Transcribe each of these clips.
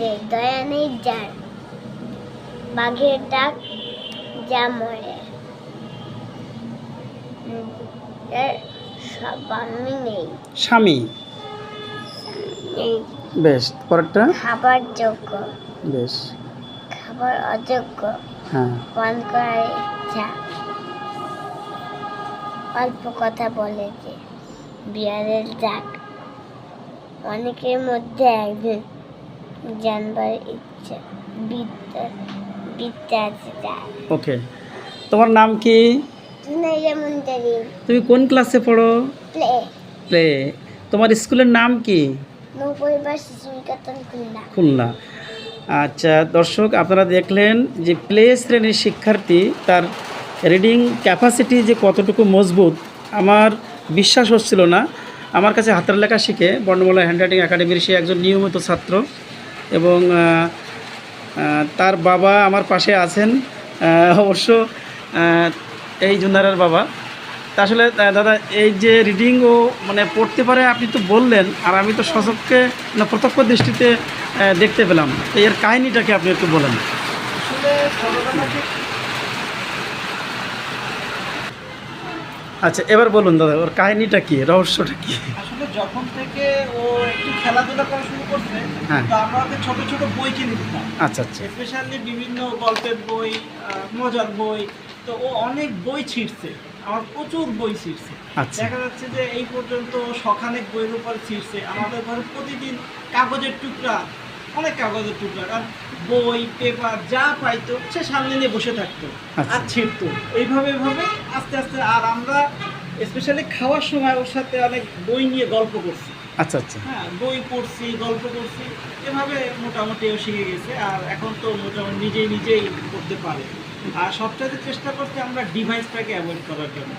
যে দয়া নেই যার। বাঘের ডাক যা মরে। স্বামী নেই। স্বামী। বেশ পরেরটা? খাবার যোগ্য। বেশ। খাবার অযোগ্য। হ্যাঁ। পান করার ইচ্ছা। অল্প কথা বলে যে বিড়ালের ডাক। অনেকের মধ্যে একজন জানবার ইচ্ছা। বিদ্যা বিদ্যা আছে ওকে তোমার নাম কি? তুমি কোন ক্লাসে পড়ো? প্লে। প্লে। তোমার স্কুলের নাম কি? খুলনা। আচ্ছা দর্শক আপনারা দেখলেন যে প্লে শ্রেণির শিক্ষার্থী তার রিডিং ক্যাপাসিটি যে কতটুকু মজবুত আমার বিশ্বাস হচ্ছিল না। আমার কাছে হাতের লেখা শিখে বর্ণমালা হ্যান্ডরাইটিং একাডেমির সে একজন নিয়মিত ছাত্র। এবং তার বাবা আমার পাশে আছেন অবশ্য এই জুনারার বাবা। তা আসলে দাদা, এই যে রিডিংও মানে পড়তে পারে, আপনি তো বললেন, আর আমি তো সচককে না প্রত্যক্ষ দৃষ্টিতে দেখতে পেলাম। এর কাহিনিটাকে আপনি একটু বলেন ছোটবেলা থেকে আচ্ছা এবার বলুন দাদা ওর কাহিনীটা কি রহস্যটা কি? আসলে যখন থেকে ও একটু খেলাধুলা করা শুরু করছে হ্যাঁ। তো আমরা ওকে ছোট ছোট বই কিনে দিতাম। আচ্ছা আচ্ছা। স্পেশালি বিভিন্ন গল্পের বই মজার বই তো ও অনেক বই ছিঁড়ছে আমার প্রচুর বই ছিঁড়ছে। আচ্ছা। দেখা যাচ্ছে যে এই পর্যন্ত ও শখানেক বইয়ের উপর ছিঁড়ছে আমাদের ঘরে প্রতিদিন কাগজের টুকরা অনেক কাগজের টুকরা আর বই পেপার যা পাইতো সে সামনে নিয়ে বসে থাকতো আচ্ছা। আর ছিঁড়তো এইভাবে এইভাবে আস্তে আস্তে আর আমরা স্পেশালি খাওয়ার সময় ওর সাথে অনেক বই নিয়ে গল্প করছি। আচ্ছা আচ্ছা। হ্যাঁ বই পড়ছি গল্প করছি এভাবে মোটামুটি ও শিখে গেছে আর এখন তো মোটামুটি নিজেই নিজেই করতে পারে। আর সবচাইতে চেষ্টা করছি আমরা ডিভাইসটাকে অ্যাভয়েড করার জন্য।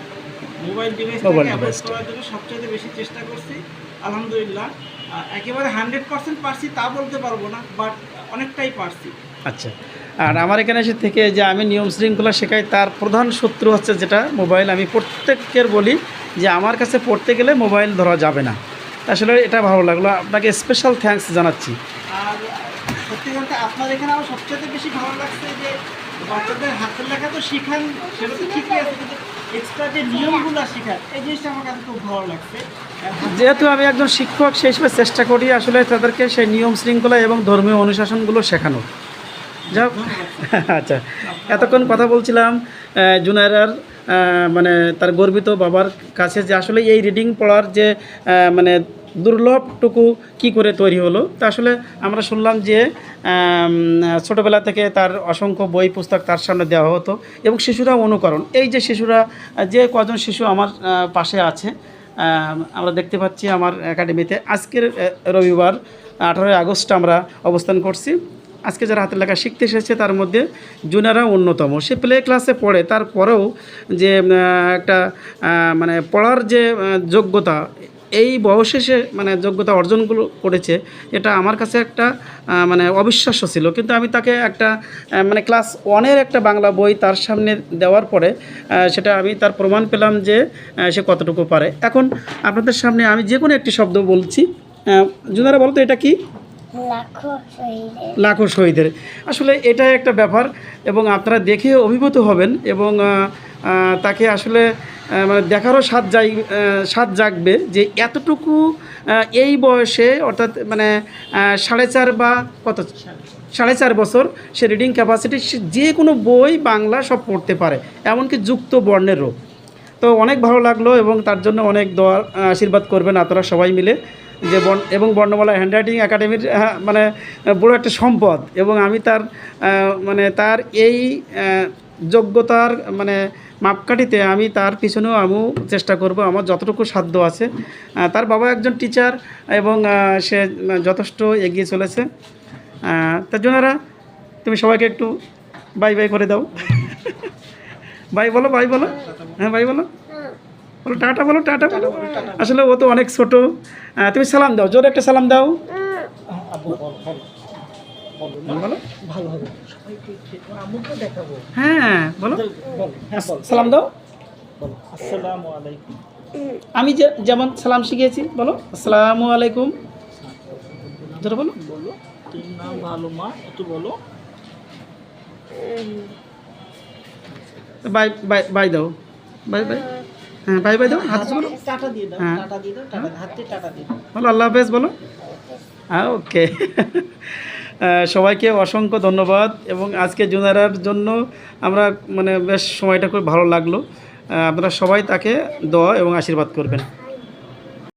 মোবাইল ডিভাইসটাকে অ্যাভয়েড করার জন্য সবচাইতে বেশি চেষ্টা করছি। আলহামদুলিল্লাহ। একেবারে হান্ড্রেড পার্সেন্ট পারছি তা বলতে পারব না বাট অনেকটাই পারছি। আচ্ছা। আর আমার এখানে এসে থেকে যে আমি নিয়ম শৃঙ্খলা শেখাই তার প্রধান শত্রু হচ্ছে যেটা মোবাইল। আমি প্রত্যেকের বলি যে আমার কাছে পড়তে গেলে মোবাইল ধরা যাবে না। আসলে এটা ভালো লাগল। আপনাকে স্পেশাল থ্যাঙ্কস জানাচ্ছি। আর সত্যি বলতে আপনার এখানে আমার সবচেয়ে বেশি ভালো লাগছে যে বাচ্চাদের হাতের লেখা তো শিখান সেটা তো ঠিকই আছে কিন্তু এক্সট্রা যে নিয়মগুলো শেখান এই জিনিসটা আমার কাছে খুব ভালো লাগছে। যেহেতু আমি একজন শিক্ষক সেই হিসেবে চেষ্টা করি আসলে তাদেরকে সেই নিয়ম শৃঙ্খলা এবং ধর্মীয় অনুশাসনগুলো শেখানো যাক আচ্ছা এতক্ষণ কথা বলছিলাম জুনায়রার মানে তার গর্বিত বাবার কাছে যে আসলে এই রিডিং পড়ার যে মানে দুর্লভটুকু কি করে তৈরি হলো? তা আসলে আমরা শুনলাম যে ছোটোবেলা থেকে তার অসংখ্য বই, পুস্তক তার সামনে দেওয়া হতো এবং শিশুরা অনুকরণ। এই যে শিশুরা, যে কজন শিশু আমার পাশে আছে আমরা দেখতে পাচ্ছি আমার একাডেমিতে, আজকের রবিবার, আঠারোই আগস্ট আমরা অবস্থান করছি। আজকে যারা হাতের লেখা শিখতে এসেছে, তার মধ্যে জুনারা অন্যতম। সে প্লে ক্লাসে পড়ে, তারপরেও যে একটা মানে পড়ার যে যোগ্যতা এই বয়সে সে মানে যোগ্যতা অর্জনগুলো করেছে এটা আমার কাছে একটা মানে অবিশ্বাস্য ছিল। কিন্তু আমি তাকে একটা মানে ক্লাস ওয়ানের একটা বাংলা বই তার সামনে দেওয়ার পরে সেটা আমি তার প্রমাণ পেলাম যে সে কতটুকু পারে। এখন আপনাদের সামনে আমি যে কোনো একটি শব্দ বলছি জুনারা বলতো এটা কি? লাখো শহীদের লাখো শহীদের। আসলে এটা একটা ব্যাপার এবং আপনারা দেখে অভিভূত হবেন এবং তাকে আসলে মানে দেখারও স্বাদ যাই স্বাদ জাগবে যে এতটুকু এই বয়সে অর্থাৎ মানে সাড়ে চার বা কত? সাড়ে চার বছর সে রিডিং ক্যাপাসিটি সে যে কোনো বই বাংলা সব পড়তে পারে এমনকি যুক্ত বর্ণেরও তো অনেক ভালো লাগল এবং তার জন্য অনেক দোয়া আশীর্বাদ করবেন আপনারা সবাই মিলে যে বর্ণ এবং বর্ণমালা হ্যান্ডরাইটিং একাডেমির আহ, মানে বড় একটা সম্পদ এবং আমি তার মানে তার এই যোগ্যতার মানে মাপকাঠিতে আমি তার পিছনেও আমিও চেষ্টা করব, আমার যতটুকু সাধ্য আছে। তার বাবা একজন টিচার এবং সে যথেষ্ট এগিয়ে চলেছে। তার জন্যরা তুমি সবাইকে একটু বাই বাই করে দাও। বাই বলো বাই বলো। হ্যাঁ বাই বলো। বলো, টাটা বলো টাটা বলো। আসলে ও তো অনেক ছোট। তুমি সালাম দাও, জোরে একটা সালাম দাও। ভালো হবে। সবাইকে দেখাবো। হ্যাঁ বলো। হ্যাঁ বল। সালাম দাও। আসসালামু আলাইকুম। আমি যে যেমন সালাম শিখিয়েছি বলো। আসসালামু আলাইকুম। জোরে বলো। বলো। নাম ভালো মা একটু বলো। বাই বাই বাই দাও। Bye bye. হ্যাঁ বাই বাই দাও। হাত বলো টাটা দিয়ে দাও হ্যাঁ। টাটা দিয়ে দাও টাটা হাতে টাটা দিয়ে দাও। বলো আল্লাহ হাফেজ বলো। হ্যাঁ ওকে। সবাইকে অসংখ্য ধন্যবাদ এবং আজকে জুনারার জন্য আমরা মানে বেশ সময়টা খুব ভালো লাগল। আপনারা সবাই তাকে দোয়া এবং আশীর্বাদ করবেন।